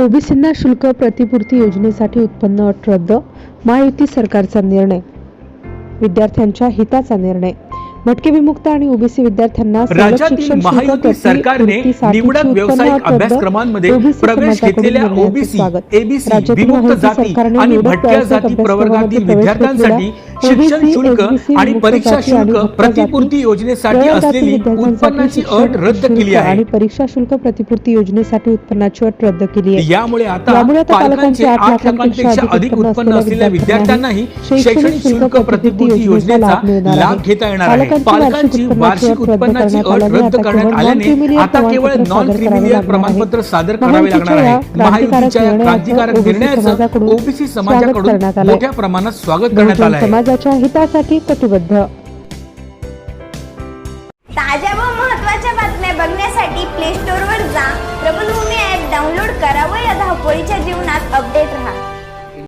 ओबीसींना शुल्क प्रतिपूर्ती योजनेसाठी उत्पन्न अट रद्द महायुती सरकारचा निर्णय. विद्यार्थ्यांच्या हिताचा निर्णय. भटके विमुक्त आणि ओबीसी विद्यार्थ्यांना राज्यातील महायुती सरकारने निवडक व्यावसायिक अभ्यासक्रमांमध्ये प्रवेश घेतलेल्या ओबीसी. एबीसी विमुक्त जाती आणि भटक्या जाती प्रवर्गातील विद्यार्थ्यांसाठी शिक्षण शुल्क आणि परीक्षा शुल्क प्रतिपूर्ती योजनेसाठी असलेली उत्पन्नाची अट रद्द केली शुल्क आणि आहे परीक्षा शुल्क प्रतिपूर्ती योजनेसाठी उत्पन्नाची अट रद्द केली आहे. यामुळे आता पालकांचे आठ लाखांपेक्षा अधिक उत्पन्न असलेल्या विद्यार्थ्यांनाही शैक्षणिक शुल्क प्रतिपूर्ती योजनेचा लाभ घेता येणार आहे. पालकांची वार्षिक उत्पन्नाची अट रद्द करण्यात आल्याने आता केवळ नॉन क्रिमिलियर प्रमाणपत्र सादर करावे लागणार आहे. महायुतीच्या या क्रांतिकारक निर्णयाचं ओबीसी समाजाकडून मोठ्या प्रमाणात स्वागत करण्यात आलं आहे समाजाच्या हितासाठी कटिबद्ध. ताज्या व महत्त्वाच्या बातम्या बघण्यासाठी प्ले स्टोअरवर जा. प्रबलभूमी ॲप डाउनलोड करा व या धावपळीच्या जीवनात अपडेट